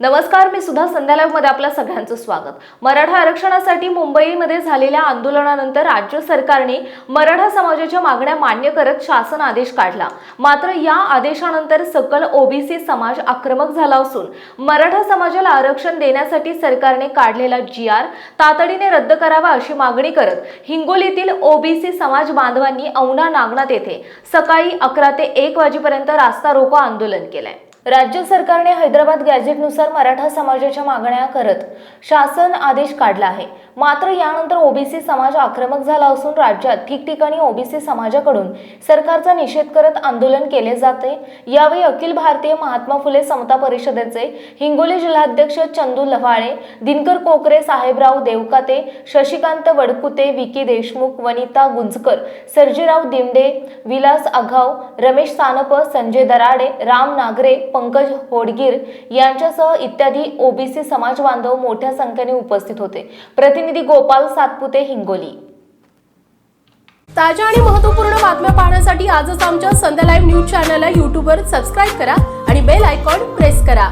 नमस्कार मी सुद्धा संध्याकाळमध्ये लाईव्ह आपल्या सगळ्यांचं स्वागत. मराठा आरक्षणासाठी मुंबईमध्ये झालेल्या आंदोलनानंतर राज्य सरकारने मराठा समाजाच्या मागण्या मान्य करत शासन आदेश काढला. मात्र या आदेशानंतर सकल ओबीसी समाज आक्रमक झाला असून मराठा समाजाला आरक्षण देण्यासाठी सरकारने काढलेला जी आर तातडीने रद्द करावा अशी मागणी करत हिंगोलीतील ओबीसी समाज बांधवांनी औना नागनाथ येथे सकाळी अकरा ते एक वाजेपर्यंत रास्ता रोको आंदोलन केलंय. राज्य सरकारने हैदराबाद गॅझेटनुसार मराठा समाजाच्या मागण्या करत शासन आदेश काढला आहे. मात्र यानंतर ओबीसी समाज आक्रमक झाला असून राज्यात ठिकठिकाणी ओबीसी समाजाकडून सरकारचा निषेध करत आंदोलन केले जाते. यावेळी अखिल भारतीय महात्मा फुले समता परिषदेचे हिंगोली जिल्हाध्यक्ष चंदू लव्हाळे दिनकर कोकरे साहेबराव देवकाते शशिकांत वडकुते विकी देशमुख वनिता गुंजकर सर्जेराव दिमडे विलास आघाव रमेश सानप संजय दराडे राम नागरे पंकज होडगीर यांच्यासह इत्यादी ओबीसी समाज बांधव मोठ्या संख्येने उपस्थित होते. प्रतिनिधी गोपाल सातपुते हिंगोली. ताज्या आणि महत्त्वपूर्ण बातम्या पाहण्यासाठी आजच आमच्या संध्या लाईव्ह न्यूज चॅनलला यूट्यूबवर सबस्क्राईब करा आणि बेल आयकॉन प्रेस करा.